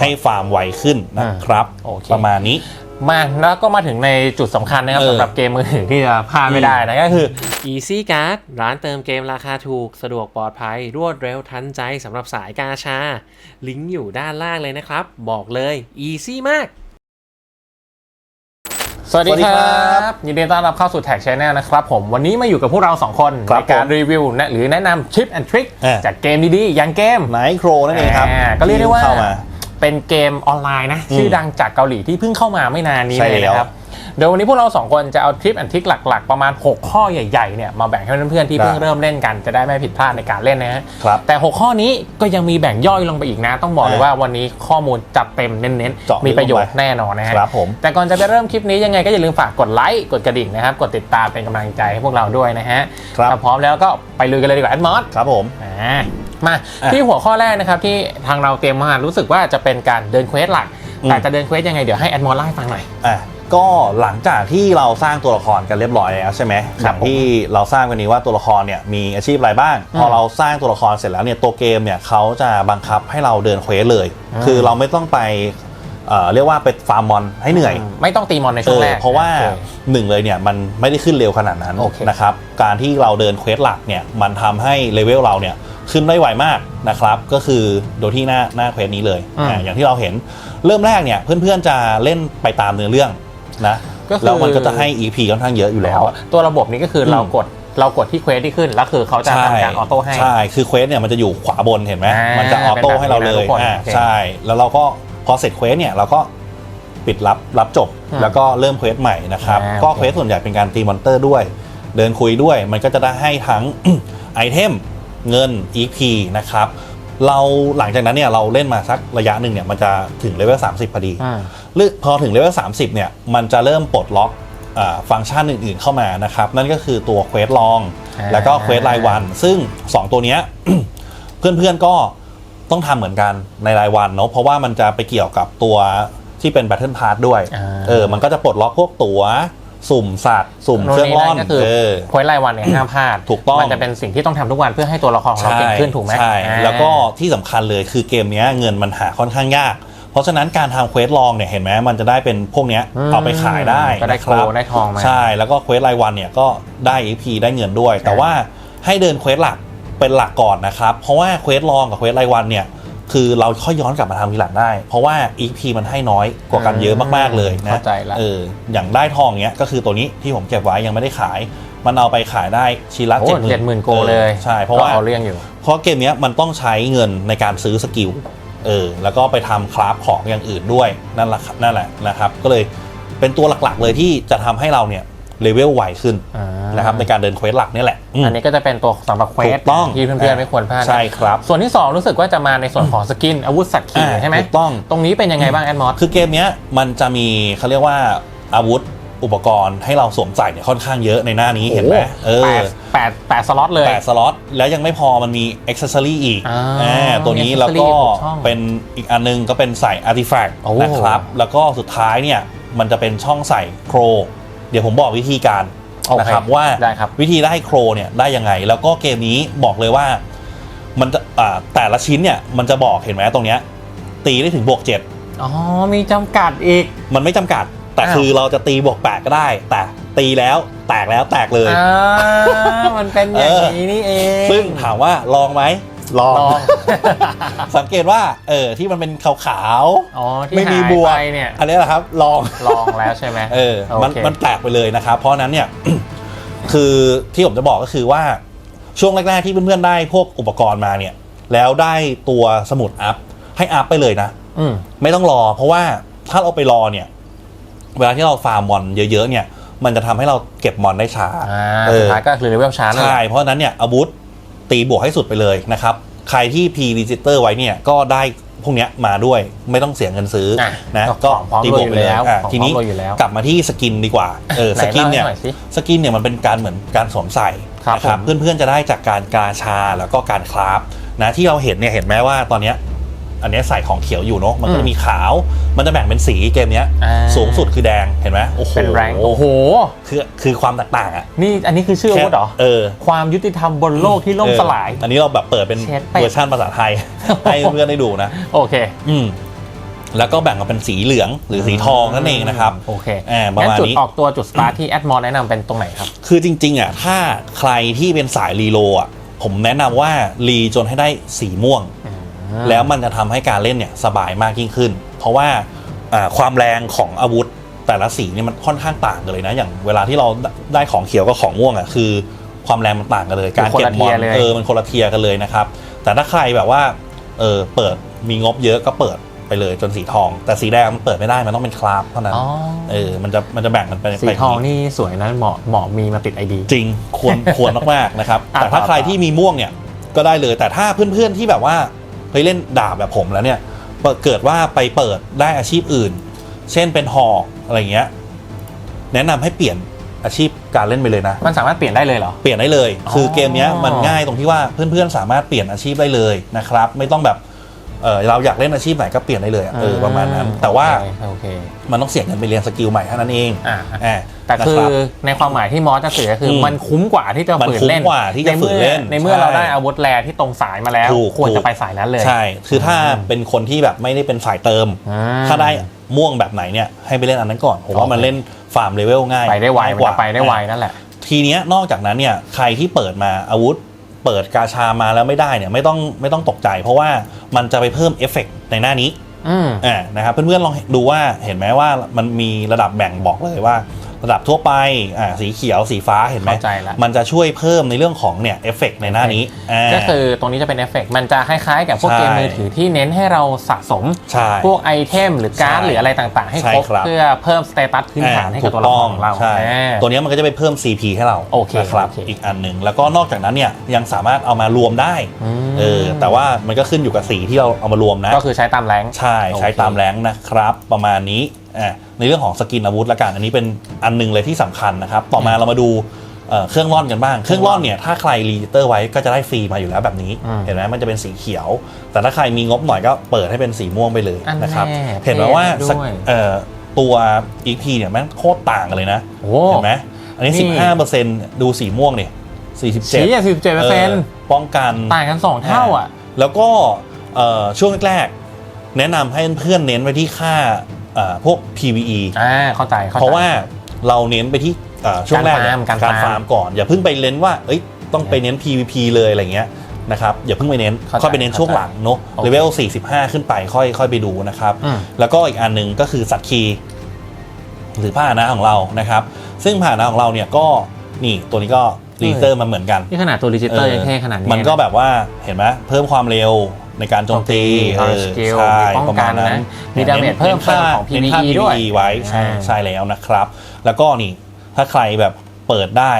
ให้ฟาร์มไวขึ้นนะครับโอเคประมาณนี้มาแล้วก็มาถึงในจุดสำคัญนะครับเออสำหรับเกมมือถือที่จะพลาดไม่ได้นะก็คือ Easy Card ร้านเติมเกมราคาถูก สะดวกปลอดภัย รวดเร็วทันใจสำหรับสายกาชา ลิงก์อยู่ด้านล่างเลยนะครับ บอกเลย Easy มาก สวัสดีสวัสดีคครัรับยินดีต้อนรับเข้าสู่แท็กชแนลนะครับผมวันนี้มาอยู่กับพวกเรา2คนครับในการผมรีวิวนะหรือแนะนำชิปแอนทริคอ่าจากเกมดีๆอย่างเกมไนท์โครนั่นเองครับอ่าก็เรียกได้ว่า เข้ามาเป็นเกมออนไลน์นะอืมชื่อดังจากเกาหลีที่เพิ่งเข้ามาไม่นานนี้ใช่เลยแล้วนะครับ เดี๋ยววันนี้พวกเราสองคนจะเอาทริปแอนทริคหลัก ๆ ประมาณ 6 ข้อใหญ่ๆเนี่ยมาแบ่งให้เพื่อนๆที่เพิ่งได้เริ่มเล่นกันจะได้ไม่ผิดพลาดในการเล่นนะฮะครับแต่ 6 ข้อนี้ก็ยังมีแบ่งย่อยลงไปอีกนะ ต้องบอกเลยอ่าว่าวันนี้ข้อมูลจัดเต็มเน้นเจาะลึกๆมีประโยชน์ลงไปแน่นอนนะฮะครับผมแต่ก่อนจะไปเริ่มคลิปนี้ยังไงก็อย่าลืมฝากกดไลค์กดกระดิ่งนะครับกดติดตามเป็นกำลังใจให้พวกเราด้วยนะฮะครับ ถ้าพร้อมแล้วก็ไปลุยกันเลยดีกว่าแอดมอส ครับผม อ่ามาอะที่หัวข้อแรกนะครับที่ทางเราเตรียมมารู้สึกว่าจะเป็นการเดินเควสหลัก อืม แต่จะเดินเควสยังไงเดี๋ยวให้แอดมอลเล่าให้ฟังหน่อย อะ ก็หลังจากที่เราสร้างตัวละครกันเรียบร้อยแล้วใช่ไหมคอรับย่างที่เราสร้างกันนี้ว่าตัวละครเนี่ยมีอาชีพอะไรบ้างอืมพอเราสร้างตัวละครเสร็จแล้วเนี่ยตัวเกมเนี่ยเขาจะบังคับให้เราเดินเควสเลยอืมคือเราไม่ต้องไปเอ่อเรียกว่าไปฟาร์มมอนให้เหนื่อย ไม่ต้องตีมอนในเอช่วงอแรกเพราะว่าโอคหนึ่งเลยเนี่ยมันไม่ได้ขึ้นเร็วขนาดนั้นโอเคนะครับการที่เราเดินเควสหลักเนี่ยมันทำให้เลเวลเราเนี่ยขึ้นได้ไวมากนะครับ ก็คือโดยที่หน้าหน้าเควสนี้เลยอืมอ่าอย่างที่เราเห็นเริ่มแรกเนี่ยเพื่อนๆจะเล่นไปตามเนื้อเรื่อง นะก็คือ แล้วมันก็จะให้ EP ค่อนข้างเยอะอยู่แล้วตัวระบบนี้ก็คืออม เรากดเรากดที่เควสที่ขึ้น แล้วคือเขาจะทำการออโต้ให้ ใช่คือเควสเนี่ยมันจะอยู่ขวาบนเห็นไหมอ่ามัมันจะออโต้ให้เราเลยเป็นแบบนี้นะทุกคนอ่าโอเคใช่ แล้วเราก็พอเสร็จเควสเนี่ยเราก็ปิดรับรับจบอืมแล้วก็เริ่มเควสใหม่นะครับอ่าก็โอเค เควสส่วนใหญ่เป็นการตีมอนเตอร์ด้วย เดินคุยด้วยมันก็จะได้ให้ทั้ง ไอเทมเงิน EP นะครับ เราหลังจากนั้นเนี่ยเราเล่นมาสักระยะหนึ่งเนี่ยมันจะถึงเลเวล30 พอดีอ่าหรือพอถึงเลเวล30 เนี่ยมันจะเริ่มปลดล็อกอาฟังก์ชันอื่นๆเข้ามานะครับ นั่นก็คือตัวเควสลองอ่าแล้วก็เควสรายวัน ซึ่ง 2 ตัวเนี้ยเพื่อนๆก็ต้องทำเหมือนกันในรายวันเนาะเพราะว่ามันจะไปเกี่ยวกับตัวที่เป็น Battle Pass ด้วยอ่าเออมันก็จะปลดล็อกพวกตั๋ว สุ่มสัตว์สุ่มเครื่องร่อนก็คือเออเควสรายวันเนี่ยห้ามพลาดถูกต้องมันจะเป็นสิ่งที่ต้องทำทุกวันเพื่อให้ตัวละครของเราเก่งขึ้นถูกไหมใช่อ่าแล้วก็ที่สำคัญเลยคือเกมเนี้ยเงินมันหาค่อนข้างยากเพราะฉะนั้นการทำเควสลองเนี่ยเห็นไหมมันจะได้เป็นพวกเนี้ยอืมเอาไปขายได้ก็ได้นะครัโคได้ทองมาใช่แล้วก็เควสรายวันเนี่ยก็ได้ EP ได้เงินด้วย แต่ว่าให้เดินเควสหลักเป็นหลักก่อนนะครับ เพราะว่าเควสลองกับเควสรายวันเนี่ย คือเราค่อยย้อนกลับมาทำทีหลังได้ เพราะว่า EP มันให้น้อยกว่ากันเยอะมากๆเลยนะเข้าใจละเอออย่างได้ทองเนี้ยก็คือตัวนี้ที่ผมเก็บไว้ยังไม่ได้ขาย มันเอาไปขายได้ชิ้นละโอ้เจ็ดหมื่นเจ็ดหมื่นโกเลยใช่เพราะว่าก็เอาเรื่องอยู่เพราะเกมเนี้ยมันต้องใช้เงินในการซื้อสกิลเออแล้วก็ไปทำคราฟของอย่างอื่นด้วยนั่นแหละครับนั่นแหละนะครับ ก็เลยเป็นตัวหลักๆเลยที่จะทำให้เราเนี่ยเลเวลไวขึ้นอ่า นนะครับในการเดินเควสหลักนี่แหละมอันนี้ก็จะเป็นตัวสำหรับเควถูสกต้องที่เพื่อนๆไม่ควรพลาดนะใช่ครับ ส่วนที่ 2 รู้สึกว่าจะมาในส่วนของสกินอาวุธสัตว์ขี่อ่าใช่ไหมถูกต้องตรงนี้เป็นยังไงบ้างแอดมอสคือเกมเนี้ยมันจะมีเขาเรียกว่าอาวุธอุปกรณ์ให้เราสวมใส่เนี่ยค่อนข้างเยอะในหน้านี้เห็นไหมเอแปอดแปดแปดสล็อตเลยแปดสล็อตแล้วยังไม่พอมันมีอ็อกเซอรี่อีกอ่าอ่าตัวนี้มีแล้วก็ accessory หกช่องเป็นอีกอันนึงก็เป็นใส่อาร์ติแฟกต์โอ้นะครับ แล้วก็สุดท้ายเนี่ยมันจะเป็นช่องใส่โคร เดี๋ยวผมบอกวิธีการ โอเคนะครับว่าได้ครับ วิธีได้โครเนี่ยได้ยังไง แล้วก็เกมนี้บอกเลยว่ามันจะอ่าแต่ละชิ้นเนี่ยมันจะบอกเห็นไหมตรงเนี้ยตีได้ถึงบวก7อ๋อ มีจำกัดอีก มันไม่จำกัด แต่อ้าว คือเราจะตีบวก8ก็ได้ แต่ตีแล้วแตกแล้วแตกเลย อ่ามันเป็นอย่างนี้นี่เอง ซึ่งถามว่าลองไหม ลอง ลอง สังเกตว่าเออที่มันเป็นขาวๆอ๋อที่ไม่มีหายบวกไปเนี่ย อันนี้แหละครับลอง ลองแล้วใช่ไหมเออ มันโอเค มันแปลกไปเลยนะครับ เพราะฉะนั้นเนี่ย คือที่ผมจะบอกก็คือว่าช่วงแรก ๆ ที่เพื่อน ๆ ได้พวกอุปกรณ์มาเนี่ย แล้วได้ตัวสมุดอัพ ให้อัพไปเลยนะ อืม ไม่ต้องรอ เพราะว่าถ้าเราไปรอเนี่ย เวลาที่เราฟาร์มมอนเยอะ ๆ เนี่ย มันจะทำให้เราเก็บมอนได้ช้าอ่าเออสุดท้ายก็คือเลเวลช้านั่นแหใช่ละเพราะฉะนั้นเนี่ยอาวุธ ตีบวกให้สุดไปเลยนะครับ ใครที่พีรีจิสเตอร์ไว้เนี่ยก็ได้พวกเนี้ยมาด้วยไม่ต้องเสียเงินซื้ออะนะก็ก็ของพร้อมตีบวกไปเลยรวยอยู่แล้วอะของทีนี้พร้อมรวยอยู่แล้วกลับมาที่สกินดีกว่าเออไหนสกินเนี่ยเล่าให้หน่อยสิสกินเนี่ยมันเป็นการเหมือนการสวมใส่ครับนะครับผมเพื่อนๆจะได้จากการกาชาแล้วก็การคราฟนะที่เราเห็นเนี่ยเห็นไหมว่าตอนเนี้ย อันเนี้ยใส่ของเขียวอยู่เนาะมันก็อืจะมมีขาว มันจะแบ่งเป็นสีเกมเนี้ยอ่าสูงสุดคือแดงเห็นไหมโอ้โหเป็นแรงโอ้โหคือคือความแตกต่างอะนี่อันนี้คือชื่ออาวุธเหรอเออความยุติธรรมบนโลกที่ล่มสลายเอออันนี้เราแบบเปิดเป็นเช็ดเป็ดเวอร์ชันภาษาไทยให้เพื่อนได้ดูนะโอเค อืมแล้วก็แบ่งออกเป็นสีเหลืองหรือสีทองนั่นเองนะครับ โอเคอ่าประงั้นมาณจุดนี้ออกตัวจุดสตาร์ทที่แอดมอร์แนะนำเป็นตรงไหนครับ คือจริง ๆ อะ ถ้าใครที่เป็นสายรีโลอะ ผมแนะนำว่ารีจนให้ได้สีม่วง แล้วมันจะทำให้การเล่นเนี่ยสบายมากยิ่งขึ้น เพราะว่าอ่าความแรงของอาวุธแต่ละสีเนี่ยมันค่อนข้างต่างกันเลยนะ อย่างเวลาที่เราได้ของเขียวกับของม่วงอะคือ ความแรงมันต่างกันเลย การเก็บมอนคนละเทียร์เลยเออมันคนละเทียร์กันเลยนะครับ แต่ถ้าใครแบบว่าเออเปิดมีงบเยอะก็เปิดไปเลยจนสีทอง แต่สีแดงมันเปิดไม่ได้มันต้องเป็นคราฟเท่านั้นอ๋อเออมันจะมันจะแบ่งกันไปสีไปทองนี่สวยนะเหมาะเหมาะมีมาติดไอดีจริงควรควรมากๆนะครับอะแต่ถ้าต่อใครต่อที่มีม่วงเนี่ยก็ได้เลยแต่ถ้าเพื่อนๆที่แบบว่า เฮ้ยเล่นดาบแบบผมแล้วเนี่ยเปิดเกิดว่าไปเปิดได้อาชีพอื่น เช่นเป็นหอกอะไรเงี้ยแนะนำให้เปลี่ยนอาชีพการเล่นไปเลยนะ มันสามารถเปลี่ยนได้เลยเหรอ เปลี่ยนได้เลยอ๋อคือเกมเนี้ยมันง่ายตรงที่ว่าเพื่อนๆสามารถเปลี่ยนอาชีพได้เลยนะครับ ไม่ต้องแบบ เออเราอยากเล่นอาชีพไหนก็เปลี่ยนได้เลยอะเออประมาณนั้น แต่ว่าโอเคโอเคมันต้องเสียเงินไปเรียนสกิลใหม่เท่านั้นเองอ่า อ่า แต่คือนะรับในความหมายที่มอสจะสื่อก็คืออมมันคุ้มกว่าที่จะมันฝืนคุ้มเล่นกว่าที่จะฝืนเล่นในเมื่อใช่เราได้อาวุธแรที่ตรงสายมาแล้ว ถูกควรถูจะก ไปสายนั้นเลยใช่ คือถ้าเป็นคนที่แบบไม่ได้เป็นสายเติม อ่ ถ้าได้ม่วงแบบไหนเนี่ยให้ไปเล่นอันนั้นก่อนผมว่าโอเค มันเล่นฟาร์มเลเวลง่ายไปได้ไวง่ายมันจะไปได้ไวนั่นแหละ ทีเนี้ยนอกจากนั้นเนี่ยใครที่เปิดมาอาวุธ เปิดกาชามาแล้วไม่ได้เนี่ยไม่ต้องไม่ต้องตกใจ เพราะว่ามันจะไปเพิ่มเอฟเฟกต์ในหน้านี้อืมอ่านะครับเพื่อนๆลองดูว่าเห็นไหมว่ามันมีระดับแบ่งบอกเลยว่า ระดับทั่วไปอ่าสีเขียวสีฟ้าเห็นไหมเข้าใจละ มันจะช่วยเพิ่มในเรื่องของเนี่ยเอฟเฟกต์ในหน้านี้า ก็คือตรงนี้จะเป็นเอฟเฟกต์มันจะคล้ายๆกับพวกใช่เกมมือถือที่เน้นให้เราสะสม ใช่พวกไอเทมหรือการ์ดใช่หรืออะไรต่างๆ ให้ใช่ครบครับ เพื่อเพิ่มสเตตัสพื้นฐานให้กับตัวละครของเราใช่อ่า ตัวเนี้ยมันก็จะไปเพิ่ม CP ให้เราโอเคนะครับโอเคอีกอันหนึ่งแล้วก็นอกจากนั้นเนี่ยยังสามารถเอามารวมได้มเออแต่ว่ามันก็ขึ้นอยู่กับสีที่เราเอามารวมนะ ก็คือใช้ตามแรงใช่ใช้โอเค ตามแรงนะครับ ประมาณนี้อะในเรื่องของสกินอาวุธละกันอันนี้เป็นอันหนึงเลยที่สำคัญนะครับ ต่อมาเรามาดูเอ่อเครื่องร่อนกันบ้าง เครื่องร่อนเนี่ยถ้าใครรีจิสเตอร์ไว้ก็จะได้ฟรีมาอยู่แล้วแบบนี้อืมเห็นไหมมันจะเป็นสีเขียว แต่ถ้าใครมีงบหน่อยก็เปิดให้เป็นสีม่วงไปเลยอันนะครับแน่เห็นไหมว่าเท่สักด้วยเอ่อตัว EP เนี่ยแม่งโคตรต่างกันเลยนะโอ้เห็นไหมอันนี้นี่15เปอร์เซ็นต์ดูสีม่วงเนี่ย47สีอะสิบเจ็ดเปอร์เซ็นต์ป้องกันต่างกันสองเท่าอะ แล้วก็เอ่อช่วงแรกๆแนะนำให้เพื่อนๆเน้นไปที่ค่าเอ่อ พวก PVE อ่าเข้าใจเข้าใจ เพราะว่าเราเน้นไปที่เอ่อช่วงแรกเนี่ยการฟาร์มการการฟาฟาร์ร์มมก่อน อย่าเพิ่งไปเน้นว่าเอ้ยต้องไปเน้น PVP เลยอะไรเงี้ยนะครับอย่าเพิ่งไปเน้นเข้าใจค่อยไปเน้นช่วงหลังเนาะโอเคเลเวล45 ขึ้นไปค่อยค่อยไปดูนะครับอืมแล้วก็อีกอันหนึ่งก็คือสัตว์คีย์หรือผ้าหนะของเรานะครับ ซึ่งผ้าหนะของเราเนี่ยก็นี่ตัวนี้ก็รีเตอร์มาเหมือนกัน นี่ขนาดตัวดิจิตอลยังเท่ขนาดนี้มันก็แบบว่าเห็นไหมเพิ่มความเร็ว ในการโจมตีโจมตีเออ skill ใช่มีป้องประกัมาณนนั้นนะมี damage เพิ่มเติมของน้นค่า PVE ด้วย PVE ไว้ใช่อ่าใช่แล้วนะครับ แล้วก็นี่ถ้าใครแบบเปิดได้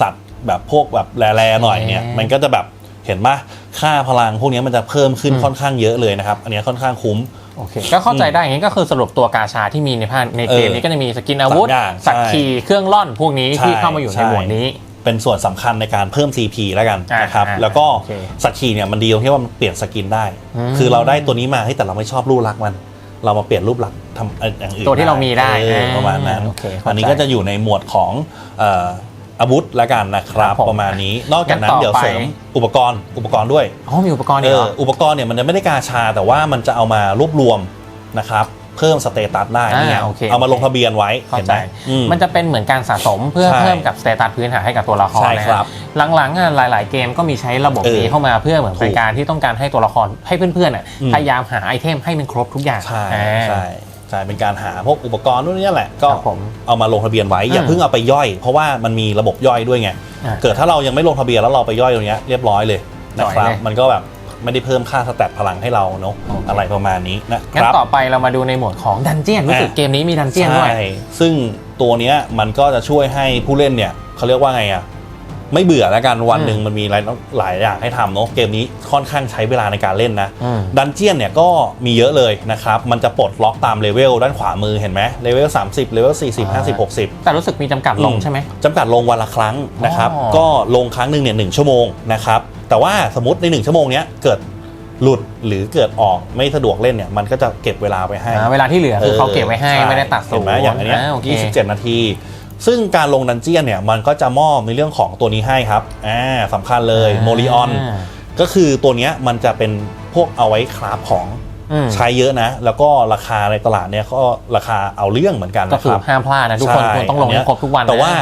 สัตว์แบบพวกแบบแร่ๆหน่อยเนี่ย มันก็จะแบบเห็นปะค่าพลังพวกนี้มันจะเพิ่มขึ้นค่อนข้างเยอะเลยนะครับ อันนี้ค่อนข้างคุ้มโอเคก็เข้าใจได้อย่างนี้ก็คือสรุปตัวกาชาที่มีในภาคในเกมเออนี้ก็จะมีสกินอาวุธสามอย่างสักใช่ขีเครื่องร่อนพวกนี้ใช่ที่เข้ามาอยู่ในใช่หมวดนี้ เป็นส่วนสำคัญในการเพิ่ม CP แล้วกันอ่านะครับ อ่าแล้วก็โอเคสัตว์ขี่เนี่ยมันดีตรงที่ว่ามันเปลี่ยนสกินได้ อืมคือเราได้ตัวนี้มาให้ยแต่เราไม่ชอบรูปลักษณ์มัน เรามาเปลี่ยนรูปลักษณ์ทำอย่างอื่นตัวที่เรามีได้เอออ่าประมาณนั้นโอเคเข้าใจอันนี้ก็จะอยู่ในหมวดของเอ่ออาวุธแล้วกันนะครับ ครับผมประมาณนี้ นอกจากนั้นงั้นต่อเดี๋ยวเสริมไป อุปกรณ์อุปกรณ์ด้วย อ๋อมีอุปกรณ์เออีกเหรอ ออุปกรณ์เนี่ยมันจะไม่ได้กาชาแต่ว่ามันจะเอามารวบรวมนะครับ เพิ่มสเตตัสได้อ่านี่ไงโอเคเอามาลงทะเบียนไว้เข้าเห็นใจ ไหมอืม มันจะเป็นเหมือนการสะสมเพื่อใช่เพิ่มกับสเตตัสพื้นฐานให้กับตัวละครใช่นะคครัรับบหลังๆอะหลาย ๆ เกมก็มีใช้ระบบเออนี้เข้ามาเพื่อเหมือนเป็นถูกการที่ต้องการให้ตัวละครให้เพื่อนๆอะอืม พยายามหาไอเทมให้มันครบทุกอย่างใช่อ่า ใช่ใช่เป็นการหาพวกอุปกรณ์นู่นนี่แหละก็ครับผมเอามาลงทะเบียนไว้อย่าอืมเพิ่งเอาไปย่อย เพราะว่ามันมีระบบย่อยด้วยไงอ่าเกิดถ้าเรายังไม่ลงทะเบียนแล้วเราไปย่อยตรงเนี้ยเรียบร้อยเลยนะครับจ่อยเลยมันก็แบบ ไม่ได้เพิ่มค่าสแตทพลังให้เราเนาะโอเคอะไรประมาณนี้นะคงั้นรับ ต่อไปเรามาดูในโหมดของดันเจียนรู้สึกอะ เกมนี้มีดันเจียนด้วย ใช่ซึ่งตัวเนี้ยมันก็จะช่วยให้ผู้เล่นเนี่ยเขาเรียกว่าไงอะไม่เบื่อแล้วกันวันอืมหนึ่งมันมีหลายหลายอย่างให้ทำเนาะเกมนี้ค่อนข้างใช้เวลาในการเล่นนะ อืม ดันเจียนเนี่ยก็มีเยอะเลยนะครับ มันจะปลดล็อกตามเลเวลด้านขวามือเห็นไหมเลเวล30เลเวล40 50 60 แต่รู้สึกมีจำกัดลงอืมใช่ไหม จำกัดลงวันละครั้งนะครับ อ๋อก็ลงครั้งหนึ่งเนี่ยหชั่วโมงนะครับ แต่ว่าสมมติใน 1 ชั่วโมงเนี้ยเกิดหลุดหรือเกิดออกไม่สะดวกเล่นเนี่ยมันก็จะเก็บเวลาไปให้อ่าเวลาที่เหลือคือเขาเก็บไว้ให้ช่ไม่ได้ตัดสูเห็นไหมอย่างอันเนี้ยโอเค 27 นาที ซึ่งการลงดันเจียนเนี่ยมันก็จะมอบในเรื่องของตัวนี้ให้ครับอ่าสำคัญเลยโมลิออนก็คือตัวเนี้ยมันจะเป็นพวกเอาไว้คราฟของอืมใช้เยอะนะ แล้วก็ราคาในตลาดเนี่ยก็ราคาเอาเรื่องเหมือนกันก็นะคืคอรับ ห้ามพลาดนะทุกคนใช่ควรต้องลงนเนี้ให้ยครบทุกวันนะแต่ว่า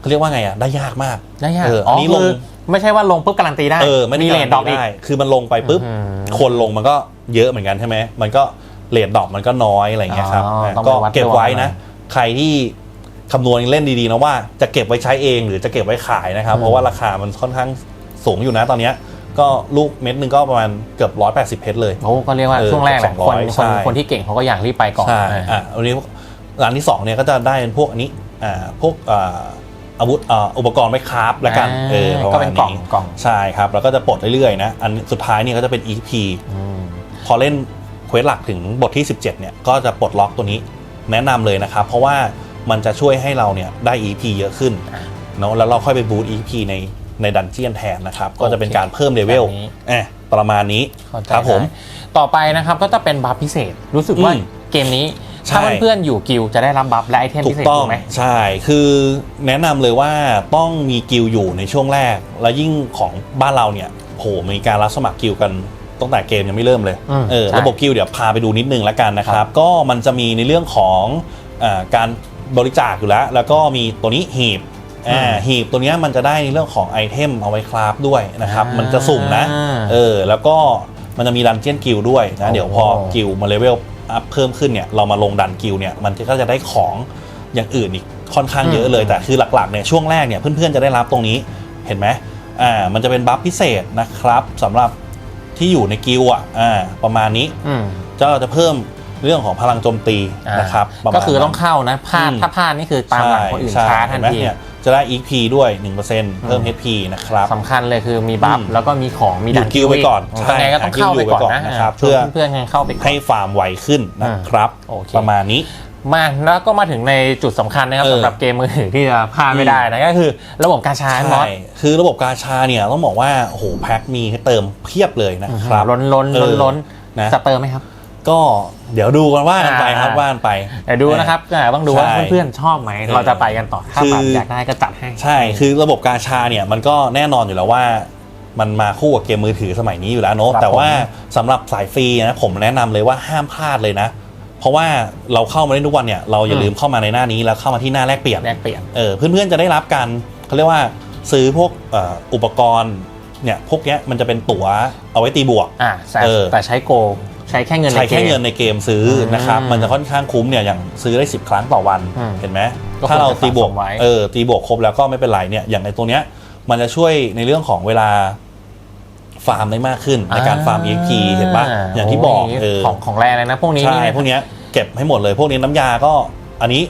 เขาเรียกว่าไงอะได้ยากมากได้ยากเอออัอ๋นอนี้คือลง ไม่ใช่ว่าลงปุ๊บการันตีได้เออไม่ได้มีเลทดรอปอีก ได้คือมันลงไปปุ๊บ อืมคนลงมันก็เยอะเหมือนกันใช่ไหมมันก็เลทดรอปมันก็น้อยอะไรเงี้ยครับอ๋อนะต้องไปก็วัดเก็บไว้ดวงนะ ใครที่คำนวณเล่นดีๆนะว่าจะเก็บไว้ใช้เองหรือจะเก็บไว้ขายนะครับ อืม เพราะว่าราคามันค่อนข้างสูงอยู่นะตอนเนี้ยก็ลูกเม็ดหนึงก็ประมาณเกือบร้อยแปดสิบเพชรเลย โอ้ก็เรียกว่าเออช่วงแรกแหละสองร้คนอยคนใช่คนที่เก่งเขาก็อยากรีบไปก่อนใช่อ่าอะอันนี้ร้านที่สองเนี่ยก็จะได้เป็นพวกอันนี้อ่าพวกอ่า อาวุธอ่าอุปกรณ์ไว้คราฟแล้วกันอ่าเออประก็มาณเป็นกล่องนี้กล่องใช่ครับ แล้วก็จะปลดเรื่อยๆนะอันสุดท้ายเนี่ยก็จะเป็น EP อืมพอเล่นเควสหลักถึงบทที่ 17เนี่ยก็จะปลดล็อกตัวนี้แนะนำเลยนะครับ เพราะว่ามันจะช่วยให้เราเนี่ยได้ EP เยอะขึ้นอะเนาะแล้วเราค่อยไปบูต EP ในในดันเจียนแทนนะครับ ก็จะเป็นการเพิ่มเลเวลแบบนี้เอะประมาณนี้เข้าใจครับผมได้ต่อไปนะครับก็จะเป็นบัฟพิเศษรู้สึกว่าอืมเกมนี้ใช่ ถ้าเพื่อนๆอยู่กิลด์จะได้รับบัฟและไอเทมถูพิกเศษต้องถูกไหมใช่คือแนะนำเลยว่าต้องมีกิลด์อยู่ในช่วงแรก แล้วยิ่งของบ้านเราเนี่ยโหมีการรับสมัครกิลด์กันตั้งแต่เกมยังไม่เริ่มเลยอืมเออใช่ระบบกิลด์เดี๋ยวพาไปดูนิดนึงแล้วกันนะครับ ก็มันจะมีในเรื่องของอาการบริจาคอยู่แล้ว แล้วก็มีตัวนี้หีบอ่าอืมหีบตัวเนี้ยมันจะได้ในเรื่องของไอเทมเอาไว้คราฟด้วยนะครับอ่ามัมันจะสุ่มนะ เออ แล้วก็มันจะมีดันเจียนกิลด์ด้วยนะ เดี๋ยวพอโอ้กิลด์มาเลเวล อัพเพิ่มขึ้นเนี่ยเรามาลงดันกิลด์เนี่ยมันก็จะได้ของอย่างอื่นอีกค่อนข้างเยอะเลยแต่คือหลักๆเนี่ยช่วงแรกเนี่ยเพื่อนๆจะได้รับตรงนี้เห็นไหมอ่ามันจะเป็นบัฟพิเศษนะครับสำหรับที่อยู่ในกิลด์อะอ่าประมาณนี้อืมก็จะเพิ่ม เรื่องของพลังโจมตีอ่านะครับประมาณก็คือต้องนั้นเข้านะพลาดอืมถ้าพลาดนี่คือตามหลังคนอื่นใช่ช้าทัเห็นนไหมทีเนี่ยจะได้ EP ด้วย 1%เพิ่ม HP นะครับสำคัญเลยคือมีบัฟอืมแล้วก็มีของมีอยู่ดันกิลด์ไว้ก่อนใช่ยังไงก็ต้องเข้าไปก่อนนะหากิลด์อยู่ไว้ก่อนนะครับาเพื่อเพื่อนๆให้เข้าไปก่อนให้ฟาร์มไวขึ้นนะครับโอเคประมาณนี้มาแล้วก็มาถึงในจุดสำคัญนะครับเออสำหรับเกมมือถือที่จะพลาดไม่ได้นะก็คือ ระบบการชาร์จมอสใช่คือระบบกาชาเนี่ยต้องบอกว่าโอ้โหแพ็คมีให้เติมเพียบเลยนะครับล้นล้นเอล้นอล้นนะจะเติมไหมครับ ก็เดี๋ยวดูกันว่ากันไปครับอ่าว่ากันไป เดี๋ยวดูนะครับอ่าต้องดูว่าใช่เพื่อนๆชอบไหมเออเราจะไปกันต่อถ้าคือแบบอยากได้ก็จัดให้ใช่คือระบบกาชาเนี่ยมันก็แน่นอนอยู่แล้วว่ามันมาคู่กับเกมมือถือสมัยนี้อยู่แล้วเนอะครับแต่ว่าผมสำหรับสายฟรีนะผมแนะนำเลยว่าห้ามพลาดเลยนะ เพราะว่าเราเข้ามาเล่นทุกวันเนี่ยเราอย่าลืมเข้ามาในหน้านี้แล้วเข้ามาที่หน้าแลกเปลี่ยนแลกเปลี่ยนเออเพื่อนๆจะได้รับการเขาเรียกว่าซื้อพวกเอ่ออุปกรณ์เนี่ยพวกเนี้ยมันจะเป็นตั๋วเอาไว้ตีบวกอ่าแต่เออแต่ใช้โกงใช้แค่เงินในใช้เกแค่มเงินในเกมซื้ออมนะครับมันจะค่อนข้างคุ้มเนี่ยอย่างซื้อได้ 10 ครั้งต่อวันอืมเห็นไหมก็ควรถ้าเราตีบวกจะสะสมไว้เออตีบวกครบแล้วก็ไม่เป็นไรเนี่ยอย่างในตัวเนี้ยมันจะช่วยในเรื่องของเวลาฟาร์มได้มากขึ้นในการฟาร์ม EXP เห็นปะอย่างที่บอกโยเออของของแรงเลยนะพวกนี้ใช่นี่นะพวกเนี้ยเก็บให้หมดเลย พวกนี้น้ำยาก็อันนี้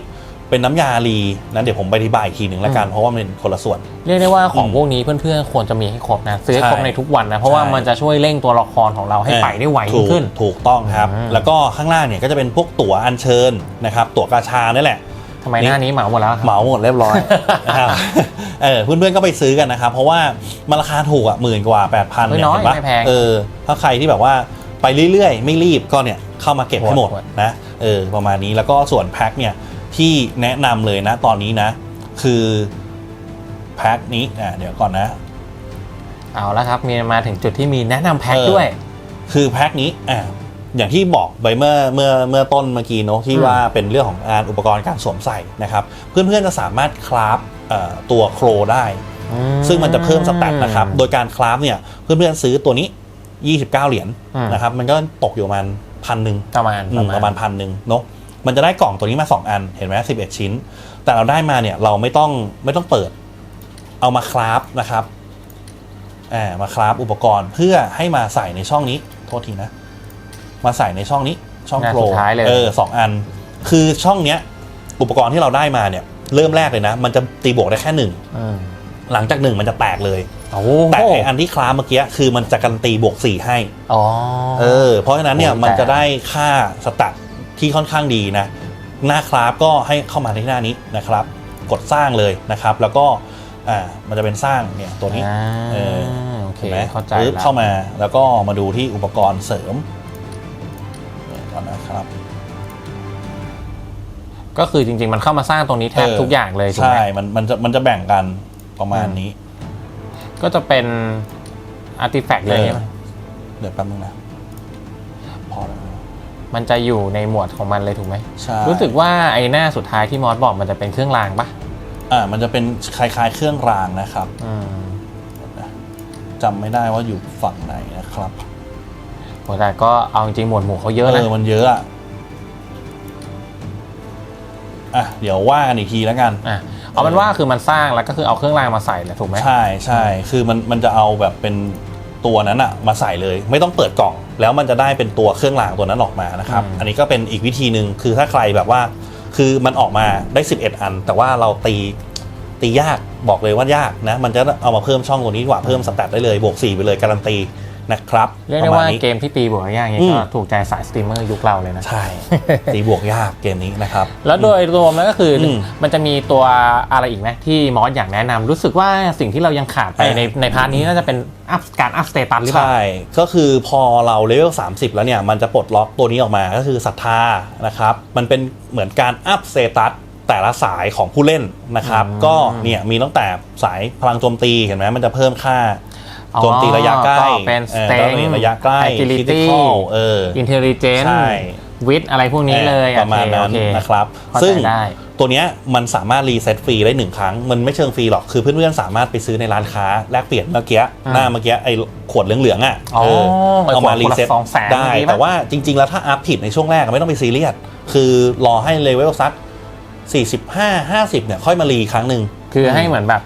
เป็นน้ำยาลีนะเดี๋ยวผมไปอธิบายอีกทีหนึ่งแล้วกันอืมเพราะว่ามันเป็นคนละส่วน เรียกได้ว่าของอืมพวกนี้เพื่อนๆควรจะมีให้ครบนะซื้อให้ใช่ครบในทุกวันนะเพราะว่าใช่มันจะช่วยเร่งตัวละครของเราให้ไปได้ไวถูกขึ้น ถูกต้องครับ อืม แล้วก็ข้างล่างเนี่ยก็จะเป็นพวกตั๋วอัญเชิญนะครับตั๋วกาชานี่แหละ ทำไมหน้านี้เหมาหมดแล้วครับ เหมาหมดเรียบร้อยนะครับ เออเพื่อนๆก็ไปซื้อกันนะครับ เพราะว่ามันราคาถูกอะหมื่นกว่าแปดพันไม่เนี่ยน้อยเห็นปะไม่แพงเออถ้าใครที่แบบว่าไปเรื่อยๆ ไม่รีบก็เนี่ยเข้ามาเก็บให้หมดหมด นะเออประมาณนี้แล้วก็ส่วนแพ็คเนี่ย ที่แนะนำเลยนะตอนนี้นะ คือแพ็คนี้อะเดี๋ยวก่อนนะเอาแล้วครับ มีมาถึงจุดที่มีแนะนำแพ็คเออด้วย คือแพ็คนี้อะอย่างที่บอกไปเมื่อเมื่อเมื่อต้นเมื่อกี้เนอะที่อืมว่าเป็นเรื่องของงานอุปกรณ์การสวมใส่นะครับ เพื่อนๆจะสามารถคราฟเอ่อตัวโครได้ ซึ่งมันจะเพิ่มสแตทนะครับ โดยการคราฟเนี่ยเพื่อนๆซื้อตัวนี้ 29 เหรียญอืมนะครับ มันก็ตกอยู่ประมาณพันหนึ่งประมาณอืมประมาณพันหนึ่งเนาะ มันจะได้กล่องตัวนี้มา 2 อัน เห็นไหมสิบเอ็ดชิ้น แต่เราได้มาเนี่ยเราไม่ต้องไม่ต้องเปิด เอามาคราฟนะครับอ่ามาคราฟอุปกรณ์เพื่อให้มาใส่ในช่องนี้ โทษทีนะ มาใส่ในช่องนี้ช่องงานโปรสุดท้ายเลย เออสองอัน คือช่องเนี้ย อุปกรณ์ที่เราได้มาเนี่ย เริ่มแรกเลยนะ มันจะตีบวกได้แค่หนึ่งอืมหลังจากหนึ่งมันจะแตกเลย โอ้แต่ไออันที่คลาฟเมื่อกี้คือมันจะการันตีบวกสี่ให้ อ๋อ เออ เพราะฉะนั้นเนี่ยโอ้ยมันจะแต่ได้ค่าสตัท ที่ค่อนข้างดีนะ หน้าคราฟก็ให้เข้ามาที่หน้านี้นะครับ กดสร้างเลยนะครับ แล้วก็อ่ามันจะเป็นสร้างเนี่ยตัวนี้อ่าเออโอเคเห็นไหมเข้าใจปึ๊บแล้วเข้ามาแล้วก็มาดูที่อุปกรณ์เสริมเดี๋ยวก่อนนะครับ ก็คือจริง ๆ มันเข้ามาสร้างตรงนี้แทบเออทุกอย่างเลยถูกไหใช่มมันมันจะมันจะแบ่งกันประมาณนี้ ก็จะเป็นอาร์ติแฟกต์เลยใช่ไหมเดี๋ยวแป๊บนึงนะพอแล้ว มันจะอยู่ในหมวดของมันเลยถูกไหมใช่รู้สึกว่าไอ้หน้าสุดท้ายที่มอสบอกมันจะเป็นเครื่องรางปะอ่ามันจะเป็นคล้ายๆ เครื่องรางนะครับอืมจำไม่ได้ว่าอยู่ฝั่งไหนนะครับโหแต่ก็เอาจริงๆหมวดหมู่เขาเยอะเอนะอมันเยอะอะอะเดี๋ยวว่ากันอีกทีแล้วกันอะเอาเป็นว่าคือมันสร้างแล้วก็คือเอาเครื่องรางมาใส่แหละถูกไหมใช่ใช่คือมันมันจะเอาแบบเป็น ตัวนั้นอะมาใส่เลย ไม่ต้องเปิดกล่อง แล้วมันจะได้เป็นตัวเครื่องรางตัวนั้นออกมานะครับอืมอันนี้ก็เป็นอีกวิธีหนึ่งคือถ้าใครแบบว่า คือมันออกมาได้ 11 อัน แต่ว่าเราตีตียากบอกเลยว่ายากนะ มันจะเอามาเพิ่มช่องตัวนี้ดีกว่าเพิ่มสแตทได้เลยบวก4ไปเลยการันตี นะครับเรียกได้ประมว่าณนี้เกมที่ตีบวกยากอย่างอืนี้มก็ถูกใจสายสตรีมเมอร์ยุคเราเลยนะ ใช่ ตีบวกยากเกมนี้นะครับ แล้วโดยรวมแล้วก็คืออมมันจะมีตัวอะไรอีกไหมที่มอสอยากแนะนำรู้สึกว่าสิ่งที่เรายังขาดไปอ่าในในพาร์ทนี้น่าจะเป็นอัพการอัพสเตตัสหรือเปล่า ใช่ ก็คือพอเราเลเวล30 แล้วเนี่ย มันจะปลดล็อกตัวนี้ออกมาก็คือศรัทธานะครับ มันเป็นเหมือนการอัพสเตตัสแต่ละสายของผู้เล่นนะครับอืมก็เนี่ยมีตั้งแต่สายพลังโจมตีเห็นไหมมันจะเพิ่มค่าอ๋อ โจมตีระยะใกล้ก็เป็นออ strength แล้วก็ระยะใกล้ agility critical เอออินเทลเจนใช่วิทอะไรพวกนี้เลยประมาณนั้นโอเคโอเคนะครับเข้าใจซึ่งได้ตัวเนี้ยมันสามารถรีเซ็ตฟรีได้หนึ่งครั้ง มันไม่เชิงฟรีหรอก คือเพื่อนๆสามารถไปซื้อในร้านค้าแลกเปลี่ยนเมื่อกี้อ่าหน้าเมื่อกี้ไอ้ขวดเหลืองๆอะอ๋อเออไอ้เอาขวดมารีเซ็ตคนละ200,000ได้มีปะแต่ว่าจริง ๆ แล้วถ้าอัพผิดในช่วงแรกอะไม่ต้องไปซีเรียส คือรอให้เลเวลสัก45 50เนี่ยค่อยมารีครั้งหนึ่งคือให้เหมือนแบบ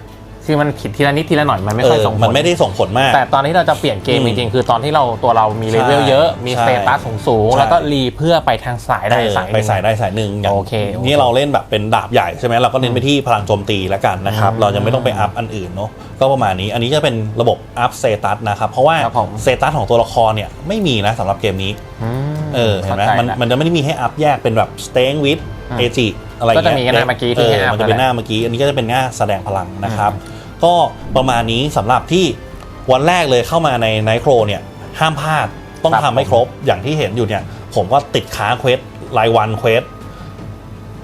คือมันผิดทีละนิดทีละหน่อยมันไม่ค่อยเออส่งผลมันไม่ได้ส่งผลมาก แต่ตอนที่เราจะเปลี่ยนเกมอืมจริงๆคือตอนที่เราตัวเรามีเลเวลใช่เยอะมีใช่สเตตัสสูงๆใช่แล้วก็รีเพื่อไปทางสายใดเออสายหไปนึ่งสายได้สายหนึ่งอย่างโอเคโอเคนี่เราเล่นแบบเป็นดาบใหญ่ใช่ไหมเราก็เน้นไปที่พลังโจมตีแล้วกันนะครับอืมเราจะไม่ต้องไปอัพอันอื่นเนาะก็ประมาณนี้อันนี้จะเป็นระบบอัพเซตัสนะครับเพราะว่าครับผมเซตัสของตัวละครเนี่ยไม่มีนะสำหรับเกมนี้อืมเออเห็นไหมข้าใจมันละมันจะไม่ได้มีให้อัพแยกเป็นแบบสเต n งวิดอืมเอจิอะไรอย่างก็จะเงี้ยมีหน้าเมื่อกี้ที่ให้เอออัพมันจะเป็นนั่นแหละหน้าเมื่อกี้อันนี้ก็จะเป็นหน้าแสดงพลังนะครับ ก็ประมาณนี้สำหรับที่วันแรกเลยเข้ามาในไนโครเนี่ยห้ามพลาดต้องครับทำให้ครบอย่างที่เห็นอยู่เนี่ย ผมก็ติดค้างเควสรายวันเควส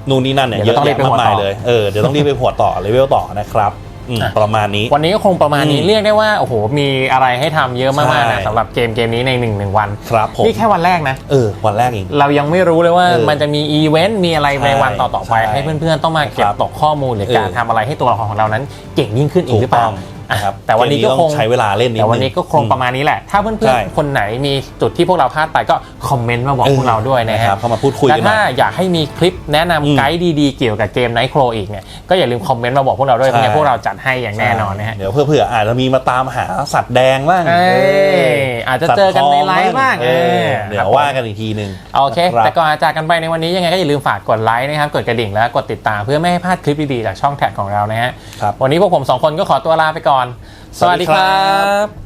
นู่นนี่นั่นเนี่ยเดี๋เยยวอะเราต้องรีบแยะไปมากหัวต่อ มายเลยเออเดี๋ยวต้องรีบไปหัวต่อเลเวลต่อนะครับ อืมอะ ประมาณนี้ วันนี้ก็คงประมาณนี้อืมเรียกได้ว่าโอ้โหมีอะไรให้ทำเยอะมากๆใช่นะสำหรับเกมเกมนี้ในหนึ่งหนึ่งวันครับผม นี่แค่วันแรกนะ เออ วันแรกเอง เรายังไม่รู้เลยว่าเออมันจะมีอีเวนต์มีอะไรใช่ในวันต่อๆไป ใช่ให้เพื่อนๆ ต้องมาเก็บครับตกข้อมูลหรือเออการทำอะไรให้ตัวละครของเรานั้นเก่งยิ่งขึ้นอีกถูหกรือเปต้ล่าอง นะครับแต่วันนี้ก็เมคงต้องใช้เวลาเล่นนิดนึงแต่วันนี้ก็คงประมาณนี้แหละ ถ้าเพื่ใช่อนๆคนไหนมีจุดที่พวกเราพลาดไปก็คอมเมนต์มาบอกพวกเราด้วยนะคฮะรับเข้ามาพูดคุยและกันหน่ถ้าอยอยากให้มีคลิปแนะนำอืมไกด์ดีๆเกี่ยวกับเกมไนท์โครอีกเนี่ยก็อย่าลืมคอมเมนต์มาบอกพวกเราด้วยใช่เพราะงั้นพวกเราจัดให้อย่างแน่นอนนะฮะเดี๋ยวเผื่อๆอาจจะมีมาตามหาสัตว์แดงบ้างเอ้ยอาจจะเจอกันในไลฟ์บ้างเอเอออเดี๋ยวว่ากันอีกทีหนึ่งโอเคครับแต่ก่อนจากกันไปในวันนี้ยังไงก็อย่าลืมฝากกดไลค์นะครับกดกระดิ่งแล้วกดติดตามเพื่อไม่ให้พลาดคลิปดีๆจากช่องแท็กของเรานะฮะครับวันนี้พวกผมสองคนก็ขอตัวลาไปก่อนสวัสดีคสวัสดีครัรับบ